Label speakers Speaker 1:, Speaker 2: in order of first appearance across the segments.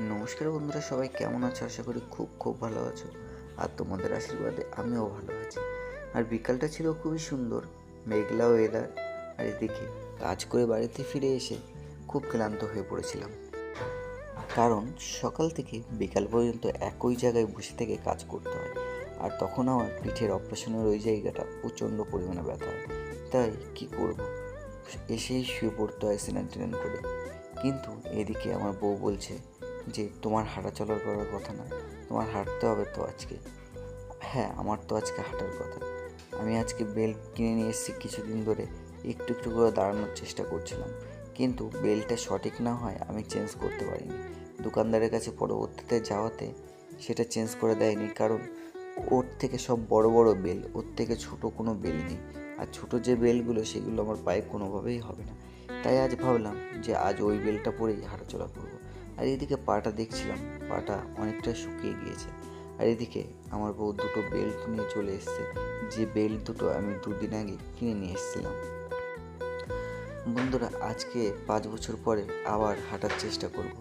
Speaker 1: নমস্কার বন্ধুরা, সবাই কেমন আছো? আশা করি খুব খুব ভালো আছো। আর তোমাদের আশীর্বাদে আমিও ভালো আছি। আর বিকালটা ছিল খুবই সুন্দর, মেঘলা ওয়েদার আর এদিকে কাজ করে বাড়িতে ফিরে এসে খুব ক্লান্ত হয়ে পড়েছিলাম। কারণ সকাল থেকে বিকাল পর্যন্ত একই জায়গায় বসে থেকে কাজ করতে হয়। আর তখন আমার পিঠের অপারেশনের ওই জায়গাটা প্রচণ্ড পরিমাণে ব্যথা হয়। তাই কি করব? এসেই শুয়ে পড়তে হয় স্নান করে। কিন্তু এদিকে আমার বউ বলছে যে তোমার হাঁটা চলার করার কথা না, তোমার হাঁটতে হবে তো আজকে। হ্যাঁ আমার তো আজকে হাঁটার কথা। আমি আজকে বেল্ট কিনে নিয়ে এসেছি কিছুদিন ধরে, একটু একটু করে দাঁড়ানোর চেষ্টা করছিলাম। কিন্তু বেল্টটা সঠিক না হয় আমি চেঞ্জ করতে পারিনি। দোকানদারের কাছে পরবর্তীতে যাওয়াতে সেটা চেঞ্জ করে দেয়নি কারণ ওর থেকে সব বড় বড় বেল ওর থেকে ছোট কোনো বেল নেই। আর ছোট যে বেলগুলো সেগুলো আমার পায়ে কোনোভাবেই হবে না। তাই আজ ভাবলাম যে আজ ওই বেলটা পরেই হাঁটাচলা করব। আর এদিকে পাটা দেখছিলাম, পাটা অনেকটা শুকিয়ে গিয়েছে। আর এদিকে আমার বউ দুটো বেল্ট নিয়ে চলে এসেছে, যে বেল্ট দুটো আমি দুদিন আগে কিনে নিয়ে এসেছিলাম। বন্ধুরা, আজকে পাঁচ বছর পরে আবার হাঁটার চেষ্টা করব।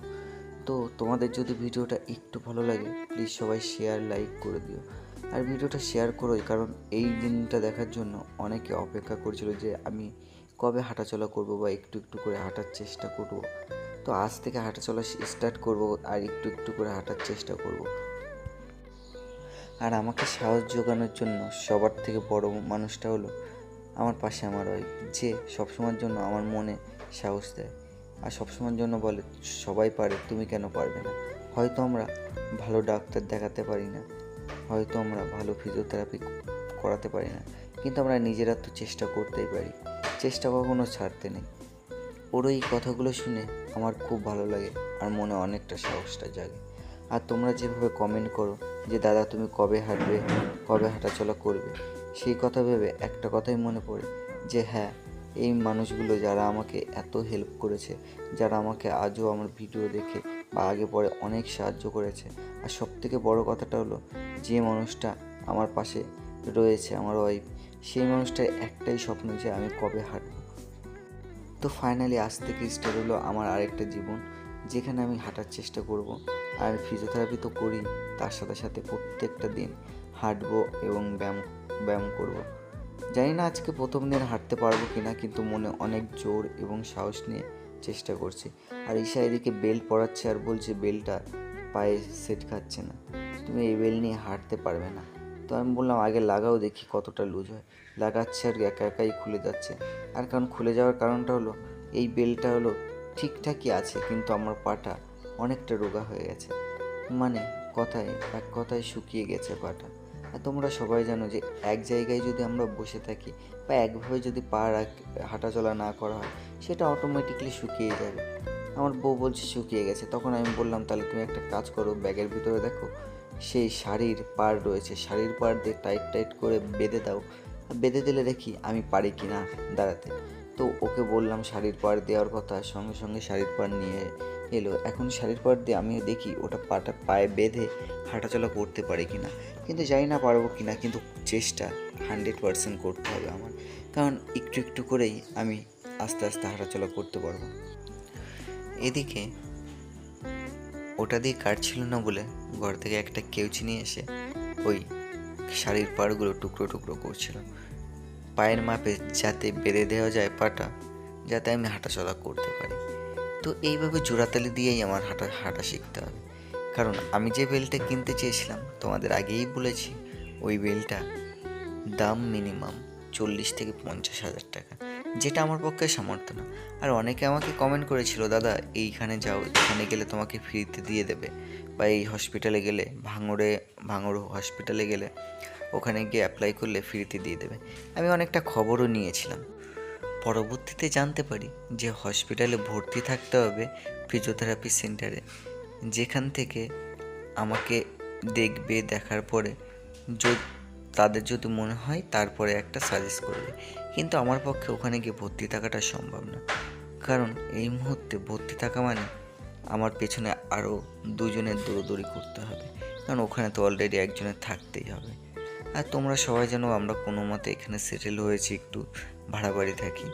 Speaker 1: তো তোমাদের যদি ভিডিওটা একটু ভালো লাগে প্লিজ সবাই শেয়ার লাইক করে দিও। আর ভিডিওটা শেয়ার করোই কারণ এই দিনটা দেখার জন্য অনেকে অপেক্ষা করছিল যে আমি কবে হাঁটাচলা করব বা একটু একটু করে হাঁটার চেষ্টা করব। তো আজ থেকে হাঁটা চলা স্টার্ট করব আর একটু একটু করে হাঁটার চেষ্টা করব। আর আমাকে সাহস যোগানোর জন্য সবার থেকে বড় মানুষটা হলো আমার পাশে আমার ওই যে সবসময়ের জন্য আমার মনে সাহস দেয়। আর সবসময়ের জন্য বলে, সবাই পারে, তুমি কেন পারবে না? হয়তো আমরা ভালো ডাক্তার দেখাতে পারি না, হয়তো আমরা ভালো ফিজিওথেরাপি করাতে পারি না, কিন্তু আমরা নিজেরা তো চেষ্টা করতেই পারি। চেষ্টা কখনো ছাড়তে নেই। ওর এই কথাগুলো শুনে আমার খুব ভালো লাগে আর মনে অনেকটা সাহসটা জাগে। আর তোমরা যেভাবে কমেন্ট করো যে, দাদা, তুমি কবে হাঁটবে? কবে হাঁটাচলা করবে? সেই কথা ভেবে একটা কথাই মনে পড়ে যে হ্যাঁ এই মানুষগুলো যারা আমাকে এত হেল্প করেছে, যারা আমাকে আজও আমার ভিডিও দেখে বা আগে পরে অনেক সাহায্য করেছে। আর সব থেকে বড় কথাটা হলো, যে মানুষটা আমার পাশে রয়েছে, আমার ওয়াইফ সেই মানুষটার একটাই স্বপ্ন যে, আমি কবে হাঁটবো? তো ফাইনালি আজ থেকে স্টার্ট হলো আমার আরেকটা জীবন, যেখানে আমি হাঁটার চেষ্টা করব। আর ফিজিওথেরাপি তো করি, তার সাথে সাথে প্রত্যেকটা দিন হাঁটবো এবং ব্যায়াম ব্যায়াম করব। জানি না আজকে প্রথম দিন হাঁটতে পারব কি না কিন্তু মনে অনেক জোর এবং সাহস নিয়ে চেষ্টা করছি। আর ঈশা এদিকে বেল্ট পরাচ্ছে আর বলছে বেলটা পায়ে সেট খাচ্ছে না। তুমি এই বেল নিয়ে হাঁটতে পারবে না। তো আমি বললাম, আগে লাগাও, দেখি কতটা লুজ হয়। লাগাচ্ছে আর একা একাই খুলে যাচ্ছে। আর কারণ খুলে যাওয়ার কারণটা হলো, এই বেলটা হলো ঠিকঠাকই আছে, কিন্তু আমার পাটা অনেকটা রোগা হয়ে গেছে। মানে কথায়, এক কথায় শুকিয়ে গেছে পাটা। আর তোমরা সবাই জানো যে, এক জায়গায় যদি আমরা বসে থাকি বা একভাবে যদি পা হাঁটাচলা না করা হয়, সেটা অটোমেটিকলি শুকিয়ে যাবে। আমার বউ বলছে, শুকিয়ে গেছে। তখন আমি বললাম, তাহলে তুমি একটা কাজ করো, ব্যাগের ভিতরে দেখো সেই শাড়ির পার রয়েছে। শাড়ির পার দিয়ে টাইট টাইট করে বেঁধে দাও। বেঁধে দিলে দেখি আমি পারি কি না দাঁড়াতে। তো ওকে বললাম শাড়ির পাড় দেওয়ার কথা, সঙ্গে সঙ্গে শাড়ির পার নিয়ে এলো। এখন শাড়ির পার দিয়ে আমিও দেখি ওটা পাটা পায়ে বেঁধে হাঁটাচলা করতে পারি কি না। কিন্তু জানি না পারব কি না, কিন্তু চেষ্টা হান্ড্রেড পারসেন্ট করতে হবে আমার। কারণ একটু একটু করেই আমি আস্তে আস্তে হাঁটাচলা করতে পারব। এদিকে ওটা দিয়ে কাটছিল না বলে ঘর থেকে একটা কেউচি নিয়ে এসে ওই শাড়ির পাড়গুলো টুকরো টুকরো করছিল। পায়ের মাপে যাতে বেঁধে দেওয়া যায় পাটা, যাতে আমি হাঁটাচলা করতে পারি। তো এইভাবে জোড়াতালি দিয়েই আমার হাঁটা হাঁটা শিখতে হবে। কারণ আমি যে বেলটা কিনতে চেয়েছিলাম, তোমাদের আগেই বলেছি, ওই বেলটা দাম মিনিমাম চল্লিশ থেকে পঞ্চাশ হাজার টাকা। যেটা আমার পক্ষে সামর্থ্য না। আর অনেকে আমাকে কমেন্ট করেছিল, দাদা, এইখানে যাও, এখানে গেলে তোমাকে ফ্রিতে দিয়ে দেবে। বা এই হসপিটালে গেলে, ভাঙড়ে, ভাঙড় হসপিটালে গেলে, ওখানে গিয়ে অ্যাপ্লাই করলে ফ্রিতে দিয়ে দেবে। আমি অনেকটা খবরও নিয়েছিলাম। পরবর্তীতে জানতে পারি যে হসপিটালে ভর্তি থাকতে হবে ফিজিওথেরাপি সেন্টারে যেখান থেকে আমাকে দেখবে, দেখার পরে যদি তাদের যদি মনে হয় তারপরে একটা সাজেস্ট করবে। কিন্তু আমার পক্ষে ওখানে গিয়ে ভর্তি থাকাটা সম্ভব না। কারণ এই মুহূর্তে ভর্তি থাকা মানে আমার পেছনে আরও দুজনের দৌড়দৌড়ি করতে হবে। কারণ ওখানে তো অলরেডি একজনের থাকতেই হবে। আর তোমরা সবাই যেন আমরা কোনো মতে এখানে সেটেল হয়েছি, একটু ভাড়া বাড়ি থাকি।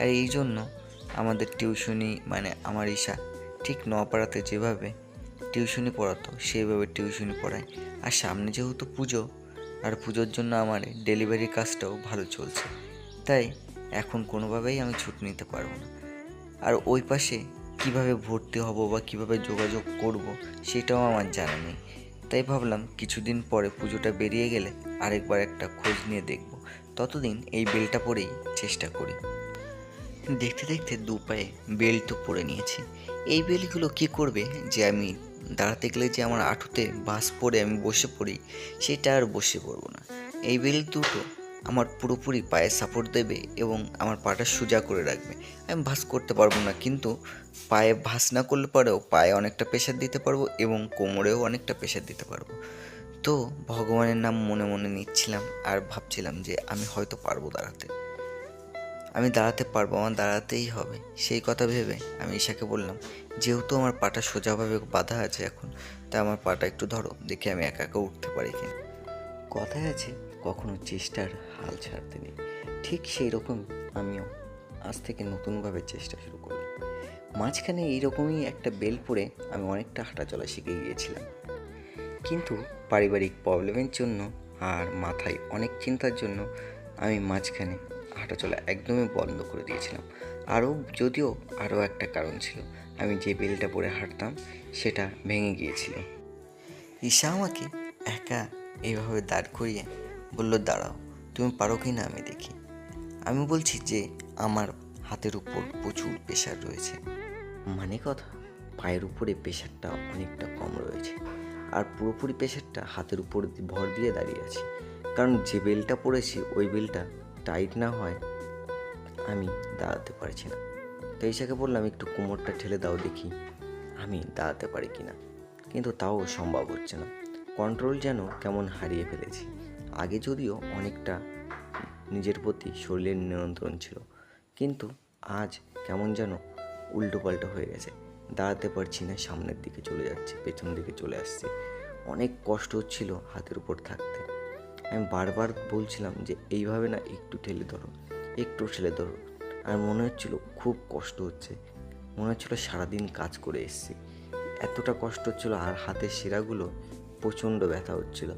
Speaker 1: আর এই জন্য আমাদের টিউশনি মানে আমার ঈশা ঠিক নপাড়াতে যেভাবে টিউশনি পড়াতো, সেইভাবে টিউশনি পড়ায়। আর সামনে যেহেতু পুজো আর পুজোর জন্য আমার ডেলিভারি কাজটাও ভালো চলছে। তাই এখন কোনোভাবেই আমি ছুটি নিতে পারব না। আর ওই পাশে কীভাবে ভর্তি হব বা কীভাবে যোগাযোগ করব সেটাও আমার জানা নেই। তাই ভাবলাম কিছুদিন পরে পুজোটা বেরিয়ে গেলে আরেকবার একটা খোঁজ নিয়ে দেখব। ততদিন এই বেলটা পরেই চেষ্টা করি। দেখতে দেখতে দু পায়ে বেল্ট তো পরে নিয়েছি। এই বেলগুলো কি করবে যে আমি দাঁড়াতে গেলে যে আমার আঁটুতে বাস পরে আমি বসে পড়ি, সেটা আর বসে পড়ব না। এই বেল্ট দুটো আমার পুরোপুরি পায়ে সাপোর্ট দেবে এবং আমার পাটা সোজা করে রাখবে। আমি ভাস করতে পারব না, কিন্তু পায়ে ভাস না করলে পরেও পায়ে অনেকটা প্রেশার দিতে পারব এবং কোমরেও অনেকটা প্রেশার দিতে পারব। তো ভগবানের নাম মনে মনে নিচ্ছিলাম আর ভাবছিলাম যে আমি হয়তো পারব দাঁড়াতে। আমি দাঁড়াতে পারব, আমার দাঁড়াতেই হবে। সেই কথা ভেবে আমি ঈশাকে বললাম, যেহেতু আমার পাটা সোজাভাবে বাঁধা আছে এখন তাই আমার পাটা একটু ধরো, দেখি আমি একা একা উঠতে পারি কিনা। কথায় আছে, কখনো চেষ্টার হাল ছাড়তে নেই। ঠিক সেই রকম আমিও আজ থেকে নতুনভাবে চেষ্টা শুরু করলাম। মাঝখানে এইরকমই একটা বেল পরে আমি অনেকটা হাঁটাচলা শিখে গিয়েছিলাম। কিন্তু পারিবারিক প্রবলেমের জন্য আর মাথায় অনেক চিন্তার জন্য আমি মাঝখানে হাঁটাচলা একদমই বন্ধ করে দিয়েছিলাম। আরও যদিও আরও একটা কারণ ছিল, আমি যে বেলটা পরে হাঁটতাম সেটা ভেঙে গিয়েছিল। ঈশা আমাকে একা এইভাবে দাঁড় করিয়ে বলল, দাঁড়াও, তুমি পারো কি না আমি দেখি। আমি বলছি যে, আমার হাতের উপর প্রচুর প্রেশার রয়েছে। মানে কথা, পায়ের উপরে প্রেশারটা অনেকটা কম রয়েছে। আর পুরোপুরি প্রেশারটা হাতের উপর ভর দিয়ে দাঁড়িয়ে আছে। কারণ যে বেলটা পড়েছি ওই বেলটা টাইট না হয়, আমি দাঁড়াতে পারছি না। তো ঈশাকে বললাম, একটু কোমরটা ঠেলে দাও দেখি, আমি দাঁড়াতে পারি কি না কিন্তু তাও সম্ভব হচ্ছে না। কন্ট্রোল যেন কেমন হারিয়ে ফেলেছি। আগে যদিও অনেকটা নিজের প্রতি শরীরের নিয়ন্ত্রণ ছিল, কিন্তু আজ কেমন যেন উল্টোপাল্টা হয়ে গেছে। দাঁড়াতে পারছি না, সামনের দিকে চলে যাচ্ছে, পেছন দিকে চলে আসছে। অনেক কষ্ট হচ্ছিল হাতের উপর থাকতে। আমি বারবার বলছিলাম যে, এইভাবে না একটু ঠেলে ধরো, একটু ঠেলে ধরো। আর মনে হচ্ছিল খুব কষ্ট হচ্ছে। মনে হচ্ছিল সারাদিন কাজ করে এসেছি। এতটা কষ্ট হচ্ছিল আর হাতের শিরাগুলো প্রচণ্ড ব্যথা হচ্ছিল,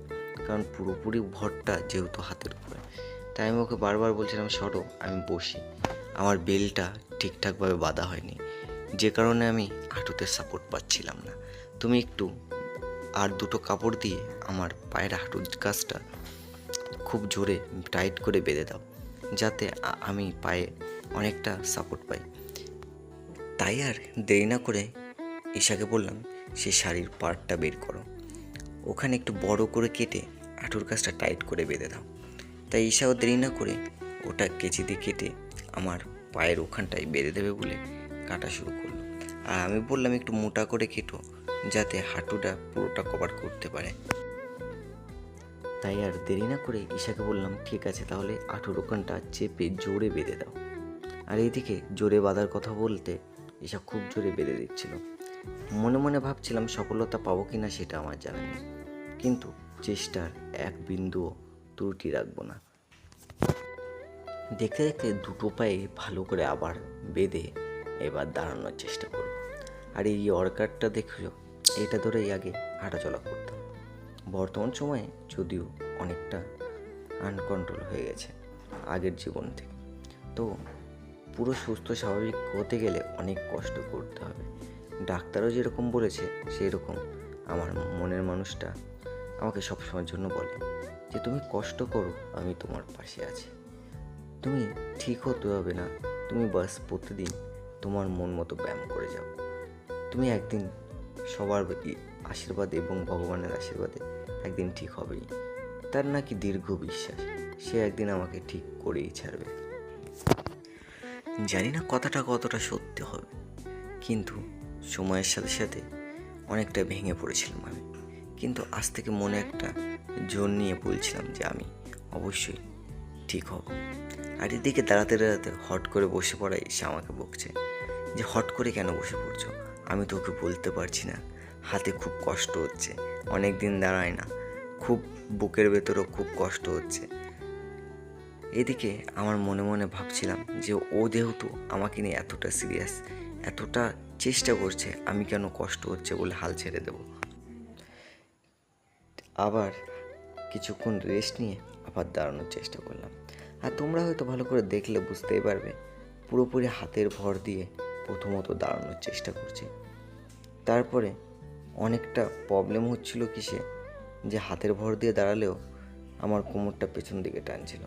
Speaker 1: কারণ পুরোপুরি ভরটা যেহেতু হাতের উপরে। তাই আমি ওকে বারবার বলছিলাম, সরো, আমি বসি। আমার বেলটা ঠিকঠাকভাবে বাঁধা হয়নি। যে কারণে আমি হাঁটুতে সাপোর্ট পাচ্ছিলাম না। তুমি একটু আর দুটো কাপড় দিয়ে আমার পায়ের হাঁটুর কাজটা খুব জোরে টাইট করে বেঁধে দাও, যাতে আমি পায়ে অনেকটা সাপোর্ট পাই। তাই আর দেরি না করে ঈশাকে বললাম, সে শাড়ির পার্টটা বের করো। ওখানে একটু বড় করে কেটে হাঁটুর কাজটা টাইট করে বেঁধে দাও। তাই ঈশাও দেরি না করে ওটা কেচি দিয়ে কেটে আমার পায়ের ওখানটায় বেঁধে দেবে বলে কাটা শুরু করল। আর আমি বললাম, একটু মোটা করে কেটো, যাতে হাঁটুটা পুরোটা কভার করতে পারে। তাই আর দেরি না করে ঈশাকে বললাম, ঠিক আছে, তাহলে আঠুর ওখানটা চেপে জোরে বেঁধে দাও। আর এইদিকে জোরে বাঁধার কথা বলতে ঈশা খুব জোরে বেঁধে দিচ্ছিল। মনে মনে ভাবছিলাম সফলতা পাবো কি না সেটা আমার জানা নেই। কিন্তু চেষ্টার এক বিন্দুও ত্রুটি রাখব না। দেখতে দেখতে দুটো পায়ে ভালো করে আবার বেঁধে এবার দাঁড়ানোর চেষ্টা করব। আর এই অর্কারটা দেখছ এটা ধরেই আগে হাঁটাচলা করতাম বর্তমান সময়ে যদিও অনেকটা আনকন্ট্রোল হয়ে গেছে আগের জীবন থেকে। তো পুরো সুস্থ, স্বাভাবিক হতে গেলে অনেক কষ্ট করতে হবে। ডাক্তারও যেরকম বলেছে সেই রকম আমার মনের মানুষটা আমাকে সবসময়ের জন্য বলে যে, তুমি কষ্ট করো, আমি তোমার পাশে আছি। তুমি ঠিক হতে হবে না, তুমি বাস প্রতিদিন তোমার মন মতো ব্যায়াম করে যাও। তুমি একদিন সবার আশীর্বাদ এবং ভগবানের আশীর্বাদে একদিন ঠিক হবেই। তার নাকি দীর্ঘ বিশ্বাস, সে একদিন আমাকে ঠিক করেই ছাড়বে। জানি না কথাটা কতটা সত্যি হবে, কিন্তু সময়ের সাথে সাথে অনেকটা ভেঙে পড়েছিলাম আমি। কিন্তু আজ থেকে মনে একটা জোর নিয়ে বলছিলাম যে আমি অবশ্যই ঠিক হব। আর এদিকে দাঁড়াতে দাঁড়াতে হট করে বসে পড়াই সে আমাকে বকছে যে, হট করে কেন বসে পড়ছো? আমি তোকে বলতে পারছি না। হাতে খুব কষ্ট হচ্ছে। অনেক দিন দাঁড়ায় না। খুব বুকের ভেতরেও খুব কষ্ট হচ্ছে। এদিকে আমার মনে মনে ভাবছিলাম যে ও যেহেতু আমাকে নিয়ে এতটা সিরিয়াস, এতটা চেষ্টা করছে, আমি কেন কষ্ট হচ্ছে বলে হাল ছেড়ে দেব? আবার কিছুক্ষণ রেস্ট নিয়ে আবার দাঁড়ানোর চেষ্টা করলাম। আর তোমরা হয়তো ভালো করে দেখলে বুঝতেই পারবে, পুরোপুরি হাতের ভর দিয়ে প্রথমত দাঁড়ানোর চেষ্টা করছি। তারপরে অনেকটা প্রবলেম হচ্ছিল কিসে? যে হাতের ভর দিয়ে দাঁড়ালেও আমার কোমরটা পেছন দিকে টানছিল।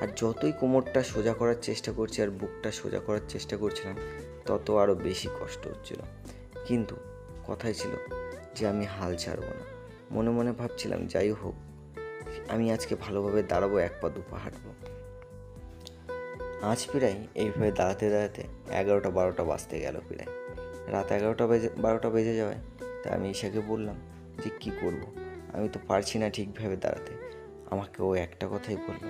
Speaker 1: আর যতই কোমরটা সোজা করার চেষ্টা করছি আর বুকটা সোজা করার চেষ্টা করছিলাম, তত আরও বেশি কষ্ট হচ্ছিল। কিন্তু কথাই ছিল যে আমি হাল ছাড়বো না। মনে মনে ভাবছিলাম, যাই হোক, আমি আজকে ভালোভাবে দাঁড়াবো, এক পা দু পা হাঁটবো। আজ প্রায় এইভাবে দাঁড়াতে দাঁড়াতে এগারোটা বারোটা বাজতে গেল প্রায়। রাত এগারোটা বেজে, বারোটা বেজে যাওয়ায় তা আমি ঈশাকে বললাম যে কি করব? আমি তো পারছি না ঠিকভাবে দাঁড়াতে। আমাকে ও একটা কথাই বলল,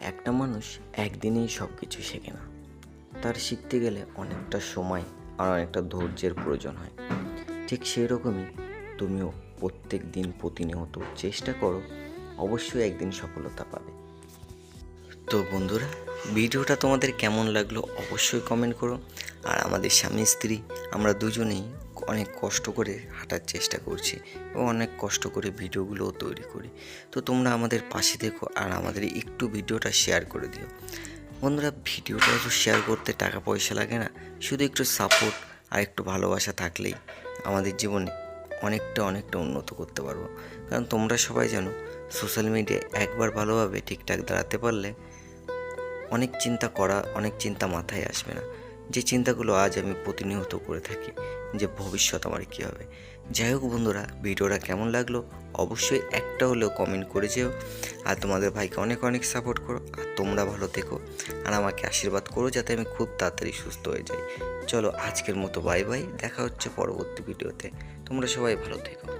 Speaker 1: একটা মানুষ একদিনেই সব কিছু শেখে না। তার শিখতে গেলে অনেকটা সময় আর অনেকটা ধৈর্যের প্রয়োজন হয়। ঠিক সেই রকমই তুমিও প্রত্যেক দিন প্রতিনিয়ত চেষ্টা করো, অবশ্যই একদিন সফলতা পাবে। তো বন্ধুরা, ভিডিওটা তোমাদের কেমন লাগল অবশ্যই কমেন্ট করো। আর আমাদের স্বামী স্ত্রী, আমরা দুজনেই অনেক কষ্ট করে হাঁটার চেষ্টা করছি এবং অনেক কষ্ট করে ভিডিওগুলোও তৈরি করি। তো তোমরা আমাদের পাশে দেখো আর আমাদের একটু ভিডিওটা শেয়ার করে দিও। বন্ধুরা, ভিডিওটা একটু শেয়ার করতে টাকা পয়সা লাগে না, শুধু একটু সাপোর্ট আর একটু ভালোবাসা থাকলেই আমাদের জীবনে অনেকটা অনেকটা উন্নত করতে পারব। কারণ তোমরা সবাই জানো সোশ্যাল মিডিয়ায় একবার ভালোভাবে ঠিকঠাক দাঁড়াতে পারলে অনেক চিন্তা করা, অনেক চিন্তা মাথায় আসবে না। যে চিন্তাগুলো আজ আমি প্রতিনিয়ত করে থাকি, যে ভবিষ্যৎ আমার কী হবে। যাই হোক বন্ধুরা, ভিডিওটা কেমন লাগল অবশ্যই একটা হলেও কমেন্ট করে যেও। আর তোমাদের ভাইকে অনেক অনেক সাপোর্ট করো। আর তোমরা ভালো থেকো। আর আমাকে আশীর্বাদ করো যাতে আমি খুব তাড়াতাড়ি সুস্থ হয়ে যাই। চলো আজকের মতো বাই বাই দেখা হচ্ছে পরবর্তী ভিডিওতে তোমরা সবাই ভালো থেকো।